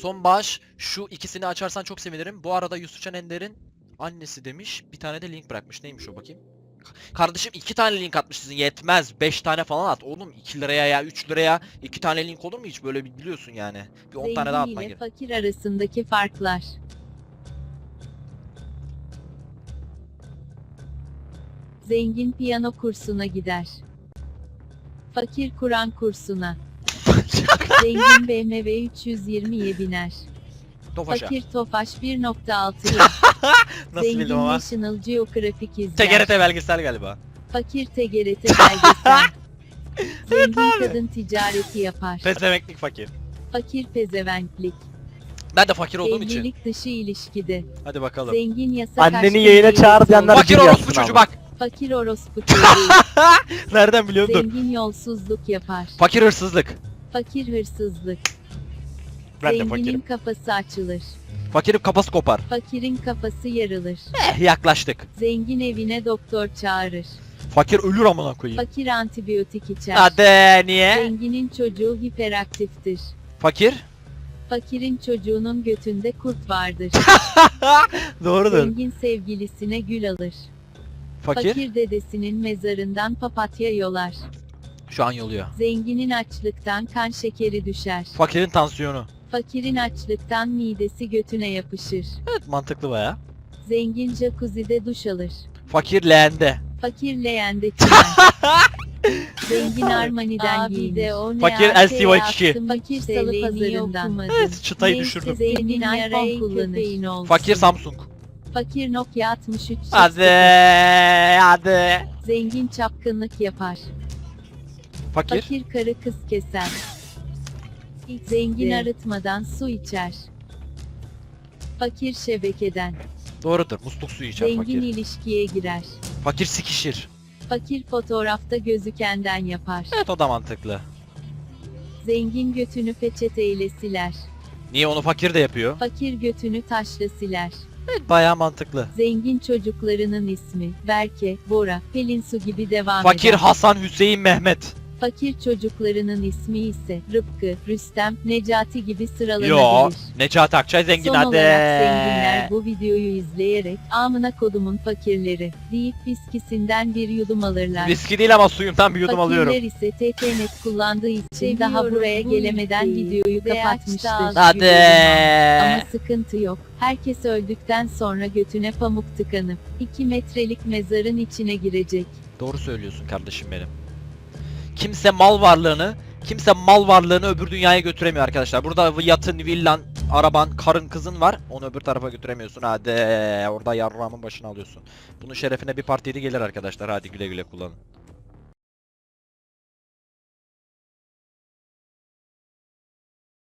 Son bağış şu ikisini açarsan çok sevinirim. Bu arada Yusufcan Ender'in annesi demiş. Bir tane de link bırakmış. Neymiş o bakayım? Ka- Kardeşim iki tane link atmış sizin yetmez. 5 tane falan at. Oğlum 2 liraya ya 3 liraya 2 tane link olur mu hiç? Böyle bir biliyorsun yani. Bir 10 tane daha atman ile gerek. fakir arasındaki farklar. Zengin piyano kursuna gider. Fakir Kur'an kursuna. Zengin BMW 320'ye biner. Tofaşa. Fakir Tofaş 1.6'ya. Nasıl Zengin bildim ama? National Geographic izler. TGRT belgesel galiba. Fakir TGRT belgesel. Zengin kadın ticareti yapar. Pesemeklik fakir. Fakir pezevenklik. Ben de fakir olduğum için. Evlilik dışı ilişkide. Hadi bakalım. Zengin yasak Anneni aşkın yayına delisi çağır diyenler. Fakir bir orospu yazsın çocuğu ama. bak. Fakir orospu çocuğu. Nereden biliyorsun? Dur. Zengin yolsuzluk yapar. Fakir hırsızlık. Fakir hırsızlık. Ben de Zenginin fakirim. kafası açılır. Fakirin kafası kopar. Fakirin kafası yarılır. Eh yaklaştık. Zengin evine doktor çağırır. Fakir ölür amına koyayım. Fakir antibiyotik içer. Hadi niye? Zenginin çocuğu hiperaktiftir. Fakir? Fakirin çocuğunun götünde kurt vardır. Doğrudur. Zengin sevgilisine gül alır. Fakir? Fakir dedesinin mezarından papatya yolar. Şu an yoluyor. Zenginin açlıktan kan şekeri düşer. Fakirin tansiyonu. Fakirin açlıktan midesi götüne yapışır. Evet mantıklı baya. Zengin jacuzzi'de duş alır. Fakir leğende. Fakir leğende. Zengin Armani'den giyinir. Fakir LCY2. Fakir salı pazarından. Evet çıtayı Neyse, düşürdüm. Zengin iPhone kullanır. Fakir Samsung. Fakir Nokia 63 Hadi hadi. Zengin çapkınlık yapar. Fakir. Fakir karı kız keser. Zengin arıtmadan su içer. Fakir şebekeden. Doğrudur. Musluk suyu içer Zengin fakir. ilişkiye girer. Fakir sikişir. Fakir fotoğrafta gözükenden yapar. Evet o da mantıklı. Zengin götünü peçeteyle siler. Niye onu fakir de yapıyor? Fakir götünü taşla siler. Evet baya mantıklı. Zengin çocuklarının ismi Berke, Bora, Pelin Su gibi devam Fakir eder. Hasan Hüseyin Mehmet. Fakir çocuklarının ismi ise Rıfkı, Rüstem, Necati gibi sıralanabilir. Yo. Necati Akçay zengin Son hadi. olarak zenginler bu videoyu izleyerek amına kodumun fakirleri deyip viskisinden bir yudum alırlar. Viski değil ama suyundan bir yudum alıyorum. Fakirler ise TTNet kullandığı için Seviyorum daha buraya bu gelemeden videoyu videoyu kapatmıştır. Hadi. Ama sıkıntı yok. Herkes öldükten sonra götüne pamuk tıkanıp 2 metrelik mezarın içine girecek. Doğru söylüyorsun kardeşim benim. Kimse mal varlığını, kimse mal varlığını öbür dünyaya götüremiyor arkadaşlar. Burada yatın, villan, araban, karın, kızın var. Onu öbür tarafa götüremiyorsun. Hadi orada yarrağımın başına alıyorsun. Bunun şerefine bir partiydi gelir arkadaşlar. Hadi güle güle kullanın.